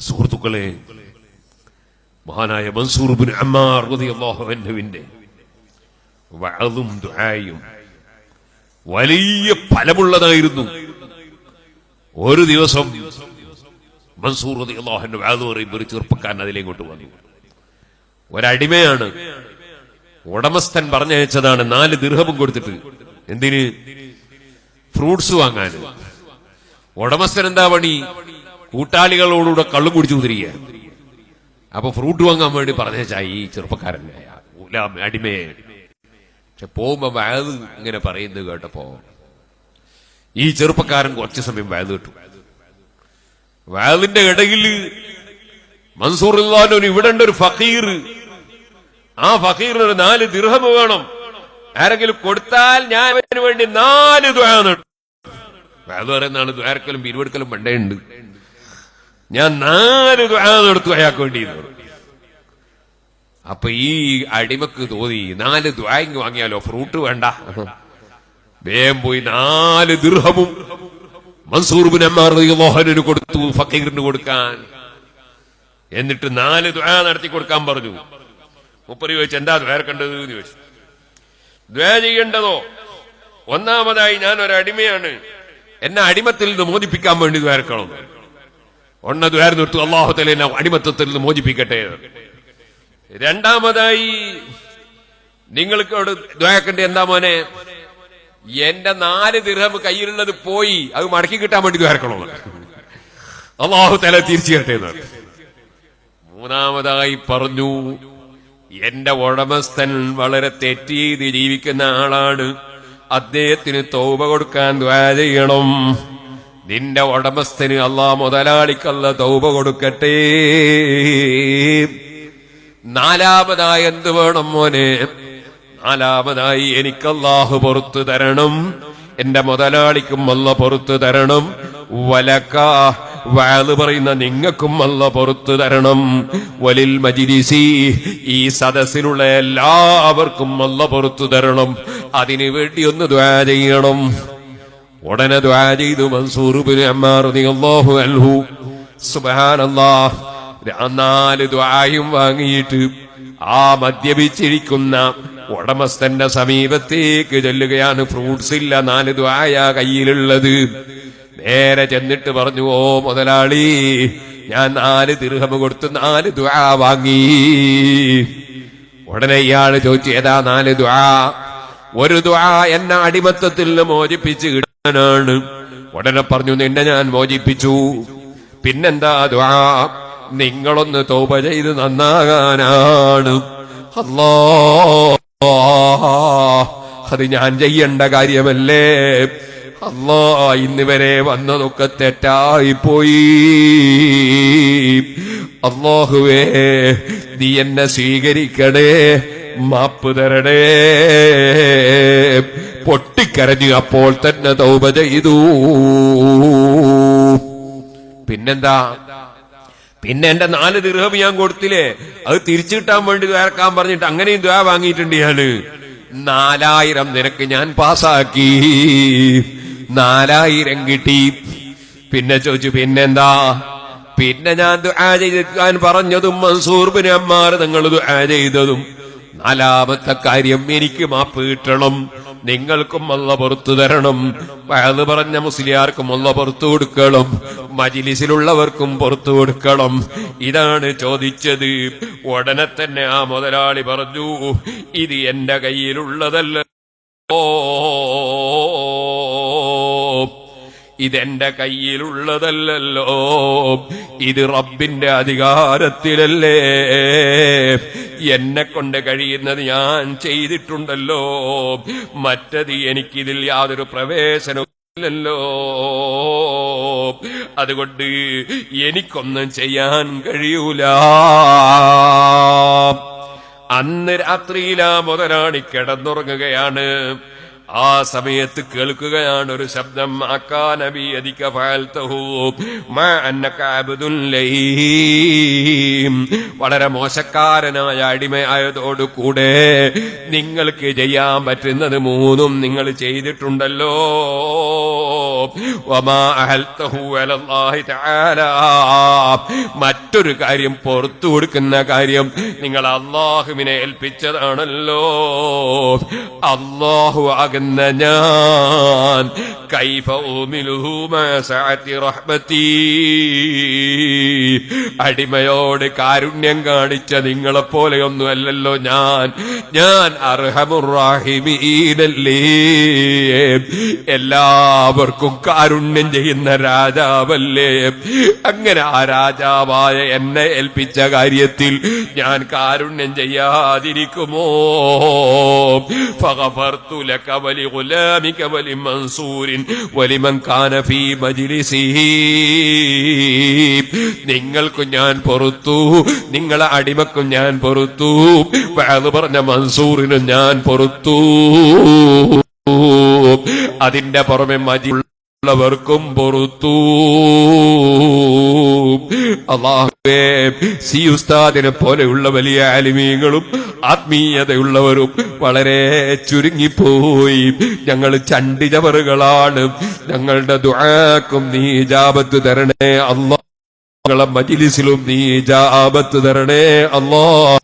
സുഹൃത്തുക്കളെ മഹാനായ മൻസൂർ ബിൻ അമ്മാർ വലിയ ഫലമുള്ളതായിരുന്നു. ഒരു ദിവസം മൻസൂർ അൻഹു വഅദ് പറയുമ്പോൾ ഒരു ചെറുപ്പക്കാരൻ അതിലേക്കോട്ട് വന്നു. ഒരടിമയാണ്. ഉടമസ്ഥൻ പറഞ്ഞയച്ചതാണ് നാല് ദീർഘവും കൊടുത്തിട്ട്. എന്തിന്? ഫ്രൂട്ട്സ് വാങ്ങാൻ. ഉടമസ്ഥൻ എന്താ പണി? കൂട്ടാളികളോടുകൂടെ കള്ളും കുടിച്ചു കുതിരിക അപ്പൊ ഫ്രൂട്ട് വാങ്ങാൻ വേണ്ടി പറഞ്ഞേച്ചാ ഈ ചെറുപ്പക്കാരൻ അടിമേ അടിമയെ. പക്ഷെ പോകുമ്പോ വയത് ഇങ്ങനെ പറയുന്നത് കേട്ടപ്പോ ഈ ചെറുപ്പക്കാരൻ കുറച്ചു സമയം വയത് കിട്ടും. വയതിന്റെ ഇടയിൽ മൻസൂർ ഒരു ഇവിടെ ഉണ്ട് ഒരു ഫക്കീർ ആ ഫക്കീറിന് ഒരു നാല് ദിർഹം വേണം. ആരെങ്കിലും കൊടുത്താൽ ഞാൻ അവന് വേണ്ടി നാല് ദ്വാരം വയത് പറയുന്നതാണ് ദ്വാരക്കലും പിരിവെടുക്കലും പണ്ടേണ്ട് ഞാൻ നാല് ദ്വാരത്തു അയാൾക്ക് വേണ്ടി അപ്പൊ ഈ അടിമക്ക് തോന്നി നാല് ദ്വായങ്ങ് വാങ്ങിയാലോ? ഫ്രൂട്ട് വേണ്ട. വേം പോയി നാല് ദീർഹവും മൻസൂർബിൻ അമ്മാർ മോഹനന് കൊടുത്തു ഫക്കീറിന് കൊടുക്കാൻ. എന്നിട്ട് നാല് ദ്വാ നടത്തി കൊടുക്കാൻ പറഞ്ഞു. മുപ്പര് ചോദിച്ചു എന്താ ദ്വാരക്കേണ്ടത് എന്ന് ചോദിച്ചു. ദ്വാ ചെയ്യേണ്ടതോ? ഒന്നാമതായി ഞാൻ ഒരു അടിമയാണ് എന്നെ അടിമത്തിൽ നിന്ന് മോചിപ്പിക്കാൻ വേണ്ടി ദ്വാരക്കണം ഒന്ന നിർത്തു അള്ളാഹുത്തലെ അടിമത്തത്തിൽ നിന്ന് മോചിപ്പിക്കട്ടെ. രണ്ടാമതായി നിങ്ങൾക്ക് അവിടെ ദ്വാരക്കണ്ട എന്താ മോനെ? എന്റെ നാല് ദിർഹം കയ്യിലുള്ളത് പോയി. അത് മടക്കി കിട്ടാൻ വേണ്ടി ദ്വാരക്കണോ അള്ളാഹു തല തിരിച്ചു എന്ന് മൂന്നാമതായി പറഞ്ഞു എന്റെ ഉടമസ്ഥൻ വളരെ തെറ്റ് ചെയ്ത് ജീവിക്കുന്ന ആളാണ്. അദ്ദേഹത്തിന് തോപ കൊടുക്കാൻ ദ്വാര ചെയ്യണം. നിന്റെ ഉടമസ്ഥന് അള്ളാ മുതലാളിക്കല്ല തൗപ കൊടുക്കട്ടെ. നാലാമതായി എന്ത് വേണം മോനെ? നാലാമതായി എനിക്കല്ലാഹു പുറത്തു തരണം. എന്റെ മുതലാളിക്കും അല്ല പുറത്തു തരണം. വലക്ക വാൽ പറയുന്ന നിങ്ങൾക്കും അല്ല പുറത്തു തരണം. വലിൽ മജിരിസി ഈ സദസ്സിലുള്ള എല്ലാവർക്കും അല്ല പുറത്തു തരണം. അതിനു വേണ്ടി ഒന്ന് ദ്വാ ചെയ്യണം. ഉടനെ ദ്വാ ചെയ്തു മൻസൂർ റളിയല്ലാഹു അൻഹു. സുബ്ഹാനല്ലാഹ്. നാല് ദ്വായും വാങ്ങിയിട്ട് ആ മദ്യപിച്ചിരിക്കുന്ന ഉടമസ്ഥന്റെ സമീപത്തേക്ക് ചെല്ലുകയാണ്. ഫ്രൂട്ട്സ് ഇല്ല നാല് ദ്വായ കയ്യിലുള്ളത്. നേരെ ചെന്നിട്ട് പറഞ്ഞു ഓ മുതലാളി ഞാൻ നാല് ദിർഹം കൊടുത്ത് നാല് ദ്വാ വാങ്ങി. ഉടനെ ഇയാൾ ചോദിച്ചു ഏതാ നാല് ദ്വാ? ഒരു ദ്വാ എന്ന അടിമത്തത്തിൽ നിന്ന് കിട്ടാനാണ് ഉടനെ പറഞ്ഞു നിന്നെ ഞാൻ മോചിപ്പിച്ചു. പിന്നെന്താ ദ്വാ? നിങ്ങളൊന്ന് തോപ ചെയ്ത് നന്നാകാനാണ്. അല്ലോ അത് ഞാൻ ചെയ്യേണ്ട കാര്യമല്ലേ? അല്ലോ ഇന്ന് വരെ വന്നതൊക്കെ തെറ്റായി പോയി. അള്ളാഹുവേ നീ എന്നെ സ്വീകരിക്കണേ മാപ്പ് തരണേ. പൊട്ടിക്കരഞ്ഞു അപ്പോൾ തന്നെ തൗബ ചെയ്തു. പിന്നെന്താ? പിന്നെ എന്റെ നാല് ദീർഘം ഞാൻ കൊടുത്തില്ലേ? അത് തിരിച്ചു കിട്ടാൻ വേണ്ടി ദ്വാരക്കാൻ പറഞ്ഞിട്ട് അങ്ങനെയും ദ്വാ വാങ്ങിയിട്ടുണ്ട് ഞാൻ നാലായിരം നിനക്ക് ഞാൻ പാസാക്കി നാലായിരം കിട്ടി. പിന്നെ ചോദിച്ചു പിന്നെന്താ? പിന്നെ ഞാൻ ദുആ ചെയ്തിരിക്കാൻ പറഞ്ഞതും മൻസൂർ ബിൻ അമ്മാർ നിങ്ങൾ ദുആ ചെയ്തതും. നാലാമത്തെ കാര്യം എനിക്ക് മാപ്പ് കിട്ടണം. നിങ്ങൾക്കും അല്ല പുറത്തു തരണം. വയത് പറഞ്ഞ മുസ്ലിയാർക്കും അല്ല പുറത്തു കൊടുക്കണം. മജിലിസിലുള്ളവർക്കും പുറത്തു കൊടുക്കണം. ഇതാണ് ചോദിച്ചത്. ഉടനെ തന്നെ ആ മുതലാളി പറഞ്ഞു ഇത് എന്റെ കയ്യിലുള്ളതല്ല. ഓ ഇതെന്റെ കയ്യിലുള്ളതല്ലല്ലോ. ഇത് റബ്ബിന്റെ അധികാരത്തിലല്ലേ? എന്നെ കൊണ്ട് കഴിയുന്നത് ഞാൻ ചെയ്തിട്ടുണ്ടല്ലോ. മറ്റത് എനിക്കിതിൽ യാതൊരു പ്രവേശനമില്ലല്ലോ അതുകൊണ്ട് എനിക്കൊന്നും ചെയ്യാൻ കഴിയൂല. അന്ന് രാത്രിയിലാ മുതലാണി കിടന്നുറങ്ങുകയാണ്. ആ സമയത്ത് കേൾക്കുകയാണ് ഒരു ശബ്ദം അക്കാ നബി അധിക. വളരെ മോശക്കാരനായ അടിമയായതോടുകൂടെ നിങ്ങൾക്ക് ചെയ്യാൻ പറ്റുന്നത് മൂന്നും നിങ്ങൾ ചെയ്തിട്ടുണ്ടല്ലോ മറ്റൊരു കാര്യം പുറത്തു കൊടുക്കുന്ന കാര്യം നിങ്ങൾ അള്ളാഹുവിനെ ഏൽപ്പിച്ചതാണല്ലോ. അള്ളാഹു ആകുന്ന ഞാൻ. അടിമയോട് കാരുണ്യം കാണിച്ച നിങ്ങളെ പോലെയൊന്നുമല്ലല്ലോ ഞാൻ. ഞാൻ അർഹമുറാഹിമീനല്ലേ എല്ലാവർക്കും കാരുണ്യം ചെയ്യുന്ന രാജാവല്ലേ അങ്ങനെ ആ രാജാവായ എന്നെ ഏൽപ്പിച്ച കാര്യത്തിൽ ഞാൻ കാരുണ്യം ചെയ്യാതിരിക്കുമോ فغفرت لك ولغلامك ولمنصور ولمن كان في مجلسه നിങ്ങൾക്കും ഞാൻ പൊറത്തു നിങ്ങളെ അടിമക്കും ഞാൻ പൊറത്തു അത് പറഞ്ഞ മൻസൂറിനും ഞാൻ പൊറത്തു അതിന്റെ പുറമെ മജിയുള്ളവർക്കും പുറത്തു. അള്ളാഹുവേ സി ഉസ്താദിനെ പോലെയുള്ള വലിയ ആലിമീങ്ങളും ആത്മീയതയുള്ളവരും വളരെ ചുരുങ്ങിപ്പോയി. ഞങ്ങൾ ചണ്ടിചവറുകളാണ്. ഞങ്ങളുടെ ദുആക്കും നീ ജാപത്ത് തരണേ അള്ളാഹ് മജിലിസിലും നീ ജാപത്ത് തരണേ അള്ളാഹ്